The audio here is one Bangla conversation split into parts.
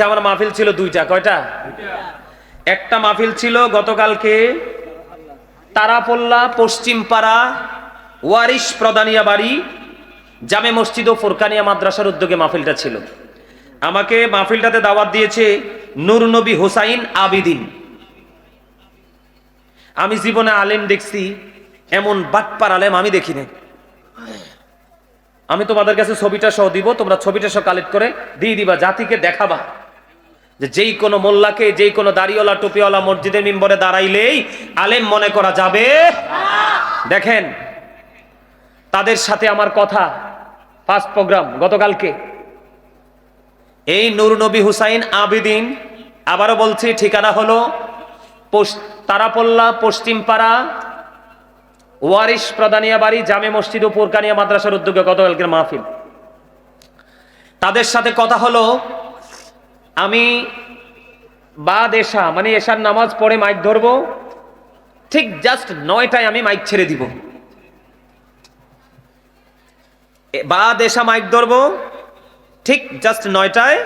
গতকালকে আমার মাহফিল ছিল দুইটা। কয়টা? একটা মাহফিল ছিল গতকালকে তারাপল্লা, পশ্চিমপাড়া, ওয়ারিশ প্রদানিয়া বাড়ি, জামে মসজিদ ও ফোরকানিয়া মাদ্রাসার উদ্যোগে মাহফিলটা ছিল। আমাকে মাহফিলটাতে দাওয়াত দিয়েছে নূর নবী হোসাইন আবিদিন। আমি জীবনে আলেম দেখছি, এমন বাটপার আলেম আমি দেখি নাই আমি তোমাদের কাছে ছবিটা সহ দিব, তোমরা ছবিটা সহ কালেক্ট করে দিয়ে দিবা, জাতিকে দেখাবা। যে যেই কোনো মোল্লাকে, যেই কোনো দাড়িওয়ালা, টুপিওয়ালা মসজিদের মিম্বরে দাঁড়াইলেই আলেম মনে করা যাবে? দেখেন, তাদের সাথে আমার কথা, ফার্স্ট প্রোগ্রাম, গতকালকে। এই নূর নবী হুসাইন আবিদিন, আবারও বলছি, ঠিকানা হলো তারাপল্লা, পশ্চিমপাড়া, ওয়ারিশ প্রদানিয়া বাড়ি জামে মসজিদ ও পুরকানিয়া মাদ্রাসার উদ্যোগে গতকালকের মাহফিল। তাদের সাথে কথা হলো আমি বাদ এশা মানে এশার নামাজ পড়ে মাইক ধরবো, ঠিক জাস্ট নয়টায় আমি মাইক ছেড়ে দিব। বাদ এশা মাইক ধরবো, ঠিক জাস্ট নয়টায়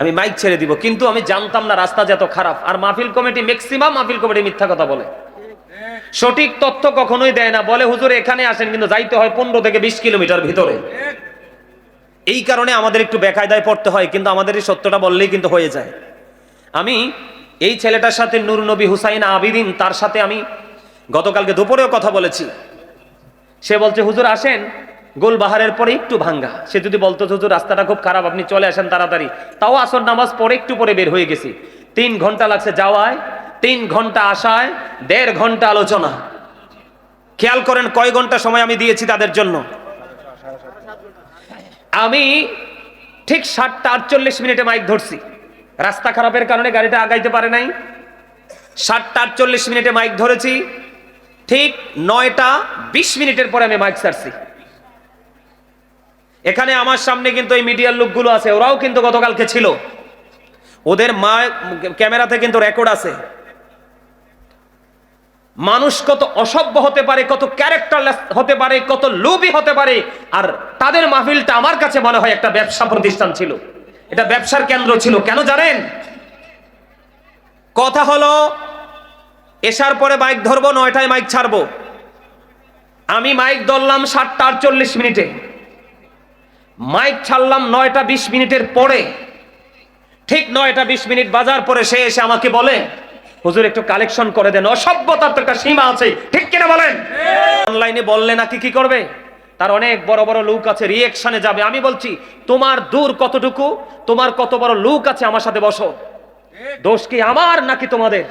আমি মাইক ছেড়ে দিব। কিন্তু আমি জানতাম না রাস্তা যে এত খারাপ। আর মাহফিল কমিটি ম্যাক্সিমাম মাহফিল কমিটি মিথ্যা কথা বলে। সঠিক তথ্য কখনোই দেয় না। বলে, হুজুর, এখানে আসেন, কিন্তু যাইতে হয় পনেরো থেকে বিশ কিলোমিটার ভিতরে। এই কারণে আমাদের একটু বেকায়দায় পড়তে হয়, কিন্তু আমাদের এই সত্যটা বললেই কিন্তু হয়ে যায়। আমি এই ছেলেটার সাথে নূর নবী হুসাইন আবিদিন, তার সাথে আমি গতকালকে দুপুরেও কথা বলেছি। সে বলছে, হুজুর, আসেন। গোলবাহারের পরে একটু ভাঙ্গা। সে যদি বলতো, হুজুর, রাস্তাটা খুব খারাপ, আপনি চলে আসেন তাড়াতাড়ি। তাও আসর নামাজ পরে একটু পরে বের হয়ে গেছি। তিন ঘণ্টা লাগছে যাওয়ায়, তিন ঘণ্টা আসায়, দেড় ঘণ্টা আলোচনা। খেয়াল করেন কয় ঘণ্টা সময় আমি দিয়েছি তাদের জন্য। আমি ঠিক সাতটা আটচল্লিশ মিনিটে মাইক ধরছি। রাস্তা খারাপের কারণে গাড়িটা আগাইতে পারে নাই। সাতটা আটচল্লিশ মিনিটে মাইক ধরেছি। ঠিক নয়টা বিশ মিনিটের পরে আমি মাইক ছাড়ছি। এখানে আমার সামনে কিন্তু এই মিডিয়ার লোকগুলো আছে, ওরাও কিন্তু গতকালকে ছিল। ওদের মা ক্যামেরাতে কিন্তু রেকর্ড আছে। মানুষ কত অসভ্য হতে পারে, কত ক্যারেক্টারলেস হতে পারে, কত লোভী হতে পারে, আর তাদের মাহফিলটা আমার কাছে মনে হয় একটা ব্যবসা প্রতিষ্ঠান ছিল। এটা ব্যবসার কেন্দ্র ছিল, কেন জানেন? কথা হলো, এসার পরে মাইক ধরবো, নয়টায় মাইক ছাড়বো। আমি মাইক ধরলাম সাতটা আটচল্লিশ মিনিটে। মাইক ছাড়লাম নয়টা বিশ মিনিটের পরে। ঠিক নয়টা বিশ মিনিট বাজার পরে সে এসে আমাকে বলে হুজুর একটু কালেকশন করে দেন অসভ্যতার তো একটা সীমা আছে ঠিক কিনা বলেন? অনলাইনে বললে নাকি কি করবে? তার অনেক বড় বড় লোক আছে রিয়েকশনে যাবে। আমি বলছি তোমার দূর কতটুকু? তোমার কত বড় লোক আছে আমার সাথে বসো। দোষ কি আমার নাকি তোমাদের?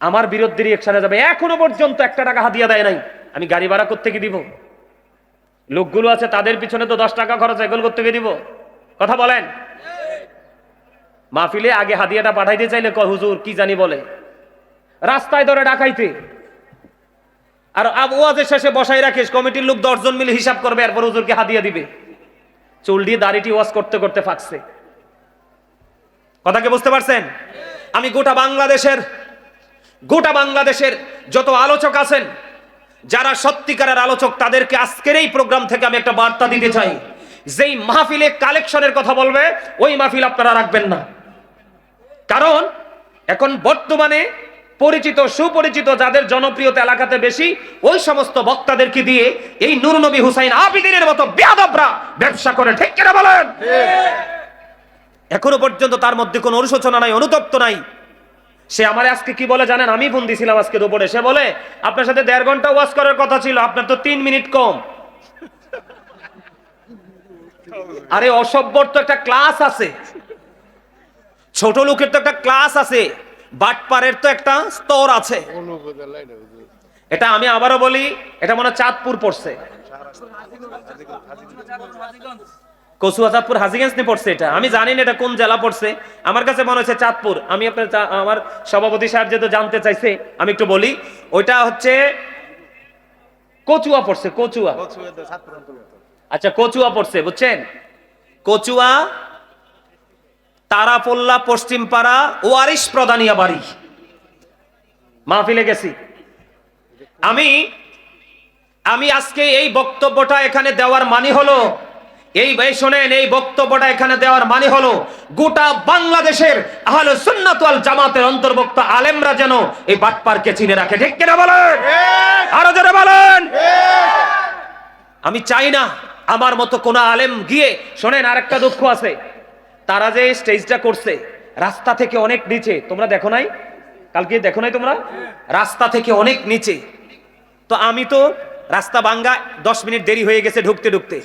আমার বিরুদ্ধে রিয়েকশনে যাবে। এখনও পর্যন্ত একটা টাকা হাদিয়া দেয় নাই। আমি গাড়ি ভাড়া করতে কি দিব? লোকগুলো আছে তাদের পিছনে তো দশ টাকা খরচ এগুলো করতে গিয়ে দিব? কথা বলেন। মাহফিলে আগে হাদিয়াটা পাঠাইতে চাইলে কয়, হুজুর, কি জানি বলে? রাস্তায় ধরে ডাকাইতে। আর ওয়াজের শেষে বসাই রাখিস, কমিটির লোক দশজন মিলে হিসাব করবে, এরপর হুজুরকে হাদিয়া দিবে। চুল দিয়ে দাড়িটি ওয়াশ করতে করতে ফাঁকছে। কথা কি বুঝতে পারছেন? আমি গোটা বাংলাদেশের গোটা বাংলাদেশের যত আলোচক আছেন, যারা সত্যিকারের আলোচক, তাদেরকে আজকের এই প্রোগ্রাম থেকে আমি একটা বার্তা দিতে চাই। যেই মাহফিলে কালেকশনের কথা বলবে, ওই মাহফিল আপনারা রাখবেন না। কারণ এখন বর্তমানে পরিচিত সুপরিচিত যাদের জনপ্রিয়তা এলাকাতে বেশি ওই সমস্ত বক্তাদেরকে দিয়ে এই নুরনবী হুসাইন আবিদিনের মতো বেয়াদবরা ব্যবসা করে ঠিক কিনা বলেন? এখনও পর্যন্ত তার মধ্যে কোনো অনুশোচনা নাই অনুতপ্ত নাই। সে আমার আজকে কি বলে জানেন? আমি ফোন দিছিলাম আজকে দুপুরে সে বলে আপনার সাথে দেড় ঘণ্টা ওয়াশ করার কথা ছিল আপনার তো তিন মিনিট কম। আরে অসভ্যর তো একটা ক্লাস আছে। ছোট লোকের তো একটা ক্লাস আছে বাটপারের তো একটা স্তর আছে। এটা আমি আবারও বলি এটা মনে চাঁদপুর পড়ছে। কচুয়া চাঁদপুর হাজিগঞ্জ নিয়ে পড়ছে এটা। আমি জানি না এটা কোন জেলা পড়ছে। আমার কাছে মনে হচ্ছে চাঁদপুর। আমি আপনার আমার সভাপতি সাহেব যেহেতু জানতে চাইছে আমি একটু বলি ওইটা হচ্ছে কচুয়া পড়ছে কচুয়া। আচ্ছা কচুয়া পড়ছে বুঝছেন? কচুয়া তারাপল্লা পশ্চিমপাড়া ওয়ারিশ প্রদানিয়া বাড়ি। মাহফিলে গেছি। আমি আমি আজকে এই বক্তব্যটা এখানে দেওয়ার মানে হলো এই ভাই শোনেন এই বক্তব্যটা এখানে দেওয়ার মানে হলো গোটা বাংলাদেশের আহলে সুন্নাত ওয়াল জামাতের অন্তর্ভুক্ত আলেমরা যেন এই বাটপারকে চিনে রাখে। ঠিক কিনা বলেন? আরও জোরে বলেন? আমি চাই না আমার মতো কোন আলেম গিয়ে শোনেন আরেকটা দুঃখ আছে। তারা যে স্টেজটা করছে, রাস্তা থেকে অনেক নিচে, তোমরা দেখো নাই? কালকে দেখো নাই তোমরা? রাস্তা থেকে অনেক নিচে। তো আমি তো রাস্তা বাঙ্গা দশ মিনিট দেরি হয়ে গেছে ঢুকতে ঢুকতে।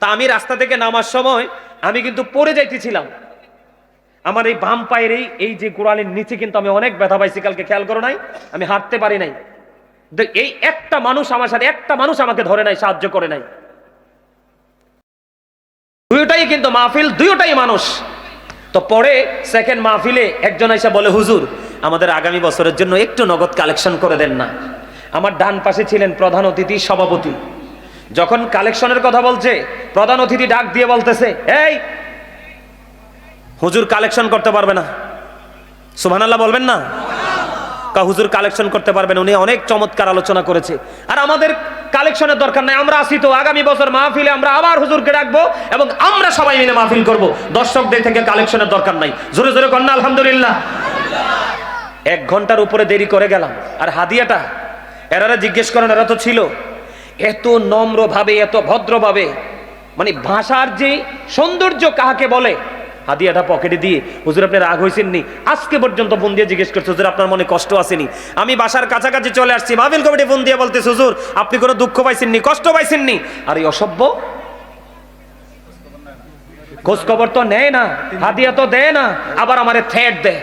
তা আমি রাস্তা থেকে নামার সময় আমি কিন্তু পড়ে যাইতেছিলাম। আমার এই বাম পায়ের এই এই যে গোড়ালির নিচে কিন্তু আমি অনেক ব্যথা পাইছি, কালকে খেয়াল করো নাই? আমি হাঁটতে পারি নাই। এই একটা মানুষ আমার সাথে, একটা মানুষ আমাকে ধরে নাই, সাহায্য করে নাই। দুইটাই কিন্তু মাহফিল, দুইটাই মানুষ। তো পরে সেকেন্ড মাহফিলে একজন এসে বলে, হুজুর, আমাদের আগামী বছরের জন্য একটু নগদ কালেকশন করে দেন না। আমার ডান পাশে ছিলেন প্রধান অতিথি, সভাপতি। যখন কালেকশনের কথা বলছে, প্রধান অতিথি ডাক দিয়ে বলতেছে, এই, হুজুর কালেকশন করতে পারবে না। সুবহানাল্লাহ বলবেন না? কা হুজুর কালেকশন করতে পারবেন উনি অনেক চমৎকার আলোচনা করেছে। আর আমাদের কালেকশনের দরকার নাই। আমরা আসি তো আগামী বছর মাহফিলে আমরা আবার হুজুরকে ডাকবো এবং আমরা সবাই মিলে মাহফিল করব। দর্শকদের থেকে কালেকশনের দরকার নাই। জোরে জোরে কন্যা আলহামদুলিল্লাহ। এক ঘণ্টার উপরে দেরি করে গেলাম। আর হাদিয়াটা, এরারা জিজ্ঞেস করেন, এরা তো ছিল। এত নম্রভাবে, এত ভদ্রভাবে মানে ভাষার যে সৌন্দর্য কাহাকে বলে হাদিয়াটা পকেটে দিয়ে হুজুর আপনি রাগ হয়েছেন নি আজকে পর্যন্ত ফোন দিয়ে জিজ্ঞেস করছে হুজুর আপনার মনে কষ্ট আসেনি? আমি বাসার কাছাকাছি চলে আসছি মাহফিল কমিটি ফোন দিয়ে বলতে হুজুর আপনি কোনো দুঃখ পাইছেননি কষ্ট পাইছেননি? আর এই অসভ্য খোঁজ খবর তো নেয় না হাদিয়া তো দেয় না আবার আমার থ্রেট দেয়।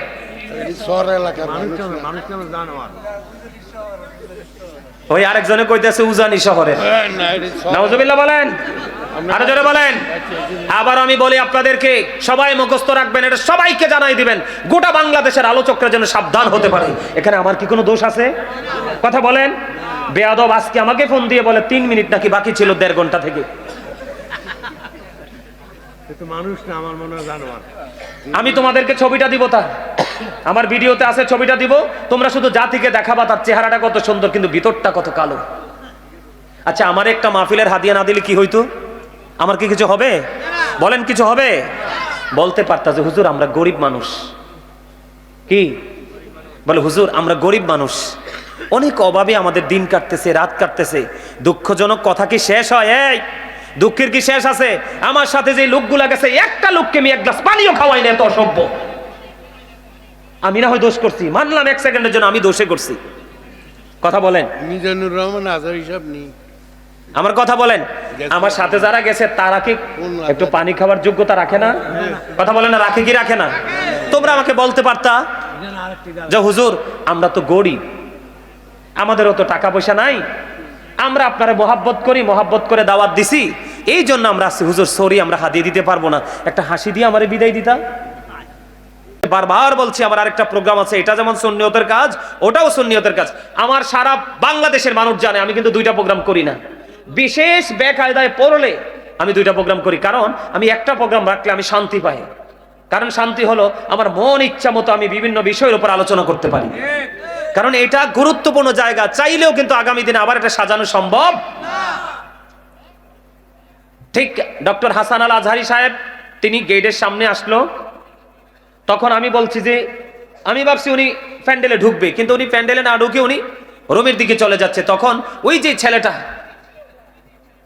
ওই আরেকজনে কইতেছে উজানি শহরে নাউজুবিল্লাহ বলেন। আরও জোরে বলেন। আবার আমি বলি আপনাদেরকে সবাই মুখস্থ রাখবেন এটা সবাইকে জানাই দিবেন গোটা বাংলাদেশের আলোচকরা যেন সাবধান হতে পারে। এখানে আমার কি কোনো দোষ আছে? কথা বলেন। বেয়াদব আজকে আমাকে ফোন দিয়ে বলে তিন মিনিট নাকি বাকি ছিল দেড় ঘণ্টা থেকে। আমি তোমাদেরকে ছবিটা দিব তার আমার ভিডিওতে আছে ছবিটা দিব। তোমরা শুধু জাতিকে দেখাবা তার চেহারাটা কত সুন্দর কিন্তু ভিতরটা কত কালো। আচ্ছা আমার একটা মাহফিলের হাদিয়া না দিলে কি হইতো? আমার কি কিছু হবে? বলেন কিছু হবে? বলতে পারতা যে, হুজুর, আমরা গরিব মানুষ। কি? বলে, হুজুর, আমরা গরিব মানুষ। অনেক অভাবে আমাদের দিন কাটতেছে, রাত কাটতেছে। দুঃখজনক কথা কি শেষ হয়? এই, দুঃখের কি শেষ আছে? আমার সাথে যে লোকগুলা গেছে, একটা লোককে আমি এক গ্লাস পানিও খাওয়াই না এত অসভ্য। আমি না হয় দোষ করছি, মানলাম এক সেকেন্ডের জন্য আমি দোষে করছি। কথা বলেন। মিজানুর রহমান আজহার হিসাব নেই। আমার কথা বলেন। আমার সাথে যারা গেছে তারা কি একটু পানি খাওয়ার যোগ্যতা রাখে না? কথা বলেন না রাখে কি রাখে না? তোমরা আমাকে বলতে পারতা যে হুজুর আমরা তো গরিব। আমাদেরও তো টাকা পয়সা নাই। আমরা আপনারা মহাব্বত করি মহাব্বত করে দাওয়াত দিছি। এই জন্য আমরা আসছি হুজুর সরি আমরা হাদিয়ে দিতে পারব না। একটা হাসি দিয়ে আমারে বিদায় দিতা। বারবার বলছি আমার আরেকটা প্রোগ্রাম আছে। এটা যেমন সুন্নিয়তের কাজ ওটাও সুন্নিয়তের কাজ। আমার সারা বাংলাদেশের মানুষ জানে আমি কিন্তু দুইটা প্রোগ্রাম করি না। বিশেষ বেকায়দায় পড়লে আমি দুইটা প্রোগ্রাম করি। কারণ আমি একটা প্রোগ্রাম রাখলে আমি শান্তি পাই। কারণ শান্তি হলো আমার মন ইচ্ছা মতো আমি বিভিন্ন বিষয়ের উপর আলোচনা করতে পারি। কারণ এটা গুরুত্বপূর্ণ জায়গা। চাইলেও কিন্তু আগামী দিনে আবার এটা সাজানো সম্ভব ঠিক ডক্টর হাসান আল আজহারি সাহেব, তিনি গেটের সামনে আসলো। তখন আমি বলছি যে, আমি ভাবছি উনি প্যান্ডেলে ঢুকবে। কিন্তু উনি প্যান্ডেলে না ঢুকে উনি রুমের দিকে চলে যাচ্ছে। তখন ওই যে ছেলেটা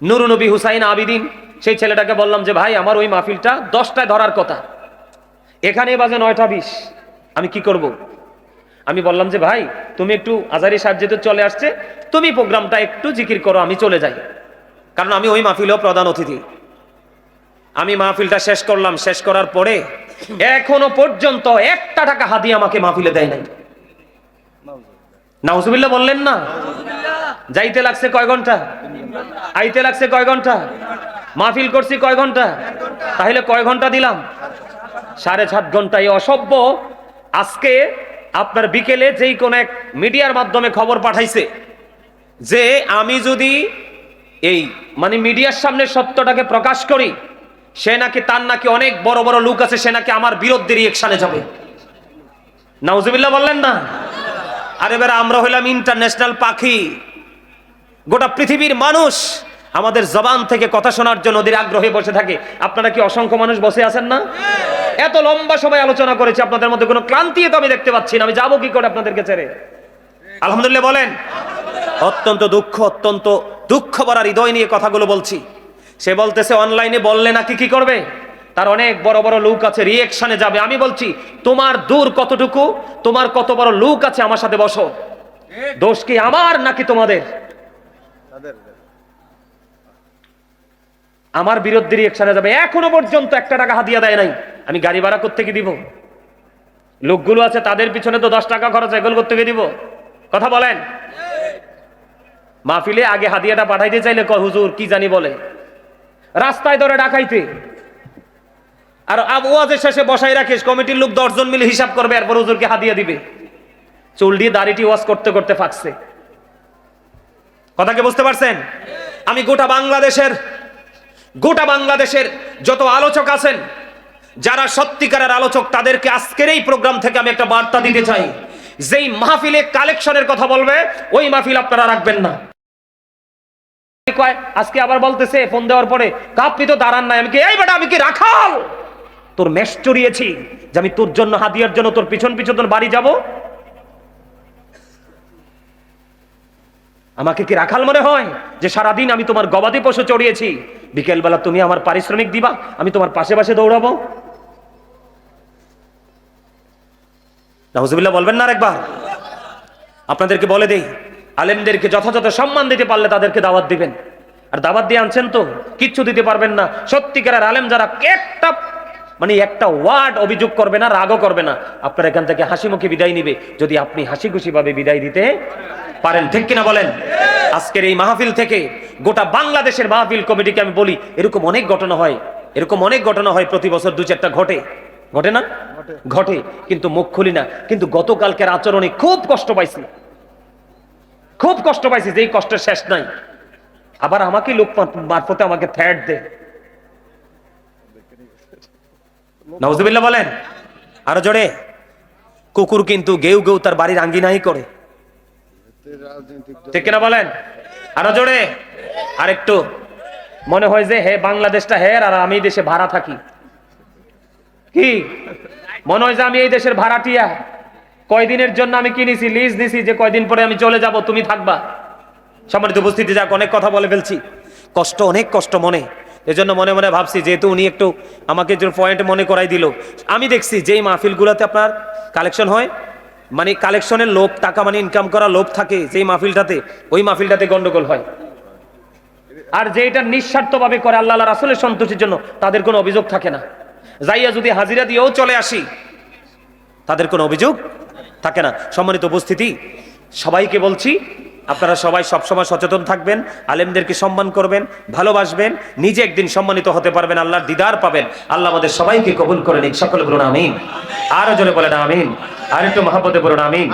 নুরু নবী হুসাইন আবিদিন, সেই ছেলেটাকে বললাম যে, ভাই, আমার ওই মাহফিলটা দশটায় ধরার কথা। এখানে বাজে নয়টা বিশ। আমি কি করব। আমি বললাম যে, ভাই, তুমি একটু আজারি সাহেব যেহেতু চলে আসছে, তুমি প্রোগ্রামটা একটু জিকির করো, আমি চলে যাই। কারণ আমি ওই মাহফিলেও প্রধান অতিথি। আমি মাহফিলটা শেষ করলাম। শেষ করার পরে এখনও পর্যন্ত একটা টাকা হাতি আমাকে মাহফিলে দেয় নাই। নাউজুবিল্লাহ বললেন না? যাইতে লাগছে কয় ঘণ্টা? আইতে লাগছে কয় ঘণ্টা? মাহফিল করছি কয় ঘণ্টা? তাহলে কয় ঘণ্টা দিলাম? সাড়ে সাত ঘণ্টা এই অসভ্য। আজকে আপনার বিকেলে যেই কোন এক মিডিয়ার মাধ্যমে খবর পাঠাইছে যে আমি যদি এই মানে মিডিয়ার সামনে সত্যটাকে প্রকাশ করি, সে নাকি তার নাকি অনেক বড় বড় লোক আছে, সে নাকি আমার বিরুদ্ধে রিয়েকশনে যাবে। নাউজুবিল্লাহ বললেন না? আর এবার আমরা হইলাম ইন্টারন্যাশনাল পাখি। গোটা পৃথিবীর মানুষ আমাদের জবান থেকে কথা শোনার জন্য ওদের আগ্রহে বসে থাকে। আপনারা কি অসংখ্য মানুষ বসে আছেন না? এত লম্বা সময় আলোচনা করেছি, আপনাদের মধ্যে কোনো ক্লান্তি তো আমি দেখতে পাচ্ছি না, আমি যাব কি করে আপনাদেরকে ছেড়ে? আলহামদুলিল্লাহ, বলেন। অত্যন্ত দুঃখ অত্যন্ত দুঃখ ভরা হৃদয় নিয়ে কথাগুলো বলছি। সে বলতেছে, অনলাইনে বললে নাকি কি করবে? তার অনেক বড় বড় লোক আছে রিয়েকশনে যাবে। আমি বলছি, তোমার দূর কতটুকু? তোমার কত বড় লোক আছে আমার সাথে বসো। দোষ কি আমার নাকি তোমাদের? আমার বিরুদ্ধে রিয়েকশনে যাবে। এখনও পর্যন্ত একটা টাকা হাদিয়া দেয় নাই। আমি গাড়ি ভাড়া করতে কি দিব? লোকগুলো আছে, তাদের পিছনে তো দশ টাকা খরচ, এগুলো করতে গিয়ে দিব? কথা বলেন। মাহফিলে আগে হাদিয়াটা পাঠাইতে চাইলে কয়, হুজুর, কি জানি বলে? রাস্তায় ধরে ডাকাইতে। আর আব- ওয়াজের শেষে বসাই রাখিস, কমিটির লোক দশজন মিলে হিসাব করবে, এরপর হুজুরকে হাদিয়া দিবে। চুল দিয়ে দাড়িটি ওয়াজ করতে করতে ফাঁকছে। কথা কি বুঝতে পারছেন? আমি গোটা বাংলাদেশের গোটা বাংলাদেশের যত আলোচক আছেন, যারা সত্যিকারের আলোচক, তাদেরকে আজকের এই প্রোগ্রাম থেকে আমি একটা বার্তা দিতে চাই। যেই মাহফিলে কালেকশনের কথা বলবে, ওই মাহফিল আপনারা রাখবেন না। আজকে আবার বলতেছে, ফোন দেওয়ার পরে আপনি তো দাঁড়ান নাই। আমি কি, এই বেটা, আমি কি রাখাল? তোর মেষ চড়িয়েছি যে আমি তোর জন্য হাদিয়ার জন্য তোর পিছন পিছন তোর বাড়ি যাব? আমাকে কি রাখাল মনে হয় যে সারাদিন আমি তোমার গবাদি পশু চড়িয়েছি? বিকেলবেলা তুমি আমার পারিশ্রমিক দিবা, আমি তোমার পাশে পাশে দৌড়াবো। নাহুজুবিল্লাহ বলবেন না আরেকবার। আপনাদেরকে বলে দেই, আলেমদেরকে যথাযথ সম্মান দিতে পারলে তাদেরকে দাওয়াত দিবেন। আর দাওয়াত দিয়ে আনছেন তো, কিচ্ছু দিতে পারবেন না। সত্যিকারের আলেম যারা একটা মানে একটা ওয়ার্ড অভিযোগ করবে না, রাগও করবে না। আপনার এখান থেকে হাসি মুখে বিদায় নিবে। যদি আপনি হাসি খুশি ভাবে বিদায় দিতে পারেন ঠিক কিনা বলেন? আজকের এই মাহফিল থেকে গোটা বাংলাদেশের মাহফিল কমিটিকে আমি বলি এরকম অনেক ঘটনা হয় এরকম অনেক ঘটনা হয় প্রতি বছর দু চারটা ঘটে। ঘটে না? ঘটে। কিন্তু মুখ খুলি না। কিন্তু গতকালকের আচরণে খুব কষ্ট পাইছি। খুব কষ্ট পাইছি যে এই কষ্টের শেষ নাই। আবার আমাকে লোক মারফতে আমাকে থ্যাট দে নওয়াজুবিল্লাহ বলেন আরও জোরে। কুকুর কিন্তু গেউ গেউ তার বাড়ির আঙ্গিনাই করে। ঠিক কিনা বলেন? আরও জোরে? আরেকটু। মনে হয় যে হে বাংলাদেশটা হের আর আমি দেশে ভাড়া থাকি। কি? মনে হয় যে আমি এই দেশের ভাড়াটিয়া। কয়দিনের জন্য আমি কিনেছি লিজ দিছি, যে কয়দিন পরে আমি চলে যাব, তুমি থাকবা। সম্মানিত উপস্থিতি যাক, অনেক কথা বলে ফেলছি। কষ্ট, অনেক কষ্ট মনে। এজন্য মনে মনে ভাবছি, যেহেতু উনি একটু আমাকে যে পয়েন্ট মনে করাই দিল, আমি দেখছি যেই মাহফিলগুলোতে আপনার কালেকশন হয় মানে কালেকশনের লোভ, টাকা মানে ইনকাম করা লোভ থাকে যেই মাহফিলটাতে, ওই মাহফিলটাতে গন্ডগোল হয়। আর যে এটা নিঃস্বার্থভাবে করে আল্লাহ রাসুলের সন্তোষের জন্য, তাদের কোনো অভিযোগ থাকে না। যাইয়া যদি হাজিরা দিয়েও চলে আসি, তাদের কোনো অভিযোগ থাকে না। সম্মানিত উপস্থিতি, সবাইকে বলছি, আপনারা সবাই সবসময় সচেতন থাকবেন, আলেমদেরকে সম্মান করবেন, ভালোবাসবেন, নিজে একদিন সম্মানিত হতে পারবেন, আল্লাহর দিদার পাবেন। আল্লাহ আমাদের সবাইকে কবুল করে নিক সকলে বলুন আমিন। আরও জোরে বলেন, আমিন। আর একটু মহাপদে বলুন আমিন